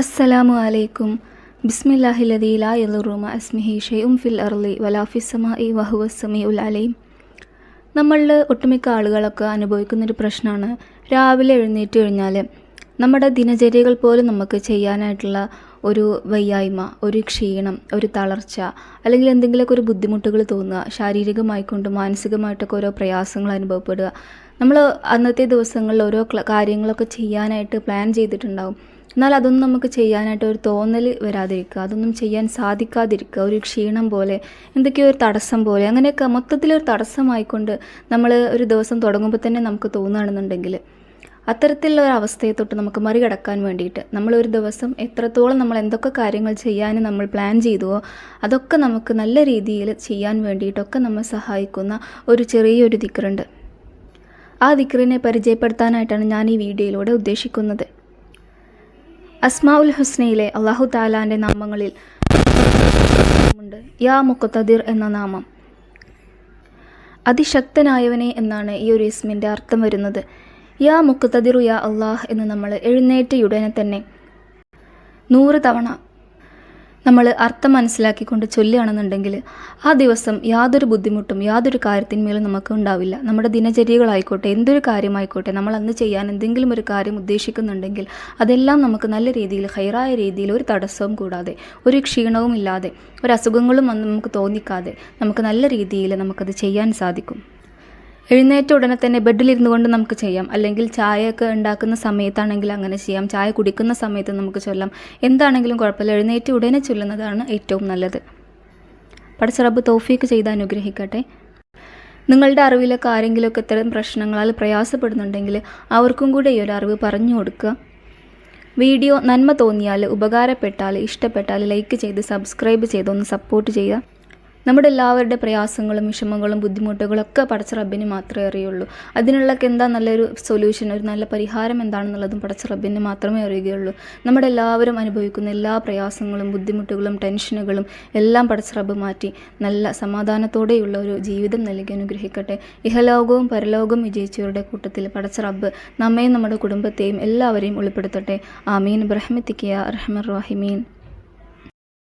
അസ്സലാമു അലൈക്കും. ബിസ്മില്ലാഹി ലാ യദുറുമ അസ്മിഹി ഷെയ്ഉം ഫിൽ അർലി ഇ വഹുവ സമീഉൽ അലീം. നമ്മളിൽ ഒട്ടുമിക്ക ആളുകളൊക്കെ അനുഭവിക്കുന്നൊരു പ്രശ്നമാണ് രാവിലെ എഴുന്നേറ്റ് കഴിഞ്ഞാൽ നമ്മുടെ ദിനചര്യകൾ പോലും നമുക്ക് ചെയ്യാനായിട്ടുള്ള ഒരു വയ്യായ്മ ഒരു ക്ഷീണം ഒരു തളർച്ച അല്ലെങ്കിൽ എന്തെങ്കിലുമൊക്കെ ഒരു ബുദ്ധിമുട്ടുകൾ തോന്നുക ശാരീരികമായിക്കൊണ്ടും മാനസികമായിട്ടൊക്കെ ഓരോ പ്രയാസങ്ങൾ അനുഭവപ്പെടുക. നമ്മൾ അന്നത്തെ ദിവസങ്ങളിൽ ഓരോ കാര്യങ്ങളൊക്കെ ചെയ്യാനായിട്ട് പ്ലാൻ ചെയ്തിട്ടുണ്ടാവും. എന്നാൽ അതൊന്നും നമുക്ക് ചെയ്യാനായിട്ട് ഒരു തോന്നൽ വരാതിരിക്കുക അതൊന്നും ചെയ്യാൻ സാധിക്കാതിരിക്കുക ഒരു ക്ഷീണം പോലെ എന്തൊക്കെയോ ഒരു തടസ്സം പോലെ അങ്ങനെയൊക്കെ മൊത്തത്തിലൊരു തടസ്സമായിക്കൊണ്ട് നമ്മൾ ഒരു ദിവസം തുടങ്ങുമ്പോൾ തന്നെ നമുക്ക് തോന്നുകയാണെന്നുണ്ടെങ്കിൽ അത്തരത്തിലുള്ള ഒരു അവസ്ഥയെ തൊട്ട് നമുക്ക് മറികടക്കാൻ വേണ്ടിയിട്ട് നമ്മൾ ഒരു ദിവസം എത്രത്തോളം നമ്മൾ എന്തൊക്കെ കാര്യങ്ങൾ ചെയ്യാൻ നമ്മൾ പ്ലാൻ ചെയ്തുവോ അതൊക്കെ നമുക്ക് നല്ല രീതിയിൽ ചെയ്യാൻ വേണ്ടിയിട്ടൊക്കെ നമ്മൾ സഹായിക്കുന്ന ഒരു ചെറിയൊരു ദിക്കറുണ്ട് ആ ദിക്കറിനെ പരിചയപ്പെടുത്താനായിട്ടാണ് ഞാൻ ഈ വീഡിയോയിലൂടെ ഉദ്ദേശിക്കുന്നത്. അസ്മാഉൽ ഹുസ്നയിലെ അള്ളാഹു താലാന്റെ നാമങ്ങളിൽ ഉണ്ട് യാ മുക്കത്തദിർ എന്ന നാമം. അതിശക്തനായവനെ എന്നാണ് ഈ ഒരു ഇസ്മിന്റെ അർത്ഥം വരുന്നത്. യാ മുക്കത്തദിറു യാ അള്ളാഹ് എന്ന് നമ്മൾ എഴുന്നേറ്റയുടനെ തന്നെ നൂറ് തവണ നമ്മൾ അർത്ഥം മനസ്സിലാക്കിക്കൊണ്ട് ചൊല്ലുകയാണെന്നുണ്ടെങ്കിൽ ആ ദിവസം യാതൊരു ബുദ്ധിമുട്ടും യാതൊരു കാര്യത്തിന്മേലും നമുക്ക് ഉണ്ടാവില്ല. നമ്മുടെ ദിനചര്യകളായിക്കോട്ടെ എന്തൊരു കാര്യമായിക്കോട്ടെ നമ്മൾ അന്ന് ചെയ്യാൻ എന്തെങ്കിലും ഒരു കാര്യം ഉദ്ദേശിക്കുന്നുണ്ടെങ്കിൽ അതെല്ലാം നമുക്ക് നല്ല രീതിയിൽ ഹൈറായ രീതിയിൽ ഒരു തടസ്സവും കൂടാതെ ഒരു ക്ഷീണവും ഇല്ലാതെ ഒരു അസുഖങ്ങളും നമുക്ക് തോന്നിക്കാതെ നമുക്ക് നല്ല രീതിയിൽ നമുക്കത് ചെയ്യാൻ സാധിക്കും. എഴുന്നേറ്റ ഉടനെ തന്നെ ബെഡിലിരുന്നു കൊണ്ട് നമുക്ക് ചെയ്യാം. അല്ലെങ്കിൽ ചായയൊക്കെ ഉണ്ടാക്കുന്ന സമയത്താണെങ്കിൽ അങ്ങനെ ചെയ്യാം. ചായ കുടിക്കുന്ന സമയത്ത് നമുക്ക് ചൊല്ലാം. എന്താണെങ്കിലും കുഴപ്പമില്ല. എഴുന്നേറ്റ് ഉടനെ ചൊല്ലുന്നതാണ് ഏറ്റവും നല്ലത്. പടച്ചറബ് തോഫീക്ക് ചെയ്ത് അനുഗ്രഹിക്കട്ടെ. നിങ്ങളുടെ അറിവിലൊക്കെ ആരെങ്കിലുമൊക്കെ ഇത്തരം പ്രശ്നങ്ങളാൽ പ്രയാസപ്പെടുന്നുണ്ടെങ്കിൽ അവർക്കും കൂടെ ഈ ഒരു അറിവ് പറഞ്ഞു കൊടുക്കുക. വീഡിയോ നന്മ തോന്നിയാൽ ഉപകാരപ്പെട്ടാൽ ഇഷ്ടപ്പെട്ടാൽ ലൈക്ക് ചെയ്ത് സബ്സ്ക്രൈബ് ചെയ്തൊന്ന് സപ്പോർട്ട് ചെയ്യുക. നമ്മുടെ എല്ലാവരുടെ പ്രയാസങ്ങളും വിഷമങ്ങളും ബുദ്ധിമുട്ടുകളും ഒക്കെ പടച്ച റബ്ബിന് മാത്രമേ അറിയുള്ളൂ. അതിനുള്ളൊക്കെ എന്താ നല്ലൊരു സൊല്യൂഷൻ ഒരു നല്ല പരിഹാരം എന്താണെന്നുള്ളതും പടച്ച റബ്ബിന് മാത്രമേ അറിയുകയുള്ളൂ. നമ്മുടെ എല്ലാവരും അനുഭവിക്കുന്ന എല്ലാ പ്രയാസങ്ങളും ബുദ്ധിമുട്ടുകളും ടെൻഷനുകളും എല്ലാം പടച്ച റബ്ബ് മാറ്റി നല്ല സമാധാനത്തോടെയുള്ള ഒരു ജീവിതം നൽകി അനുഗ്രഹിക്കട്ടെ. ഇഹലോകവും പരലോകവും വിജയിച്ചവരുടെ കൂട്ടത്തിൽ പടച്ച റബ്ബ് നമ്മയും നമ്മുടെ കുടുംബത്തെയും എല്ലാവരെയും ഉൾപ്പെടുത്തട്ടെ ആമീൻ. ബ്രഹ്മത്തിക്കിയ റഹ്മർ റാഹിമീൻ.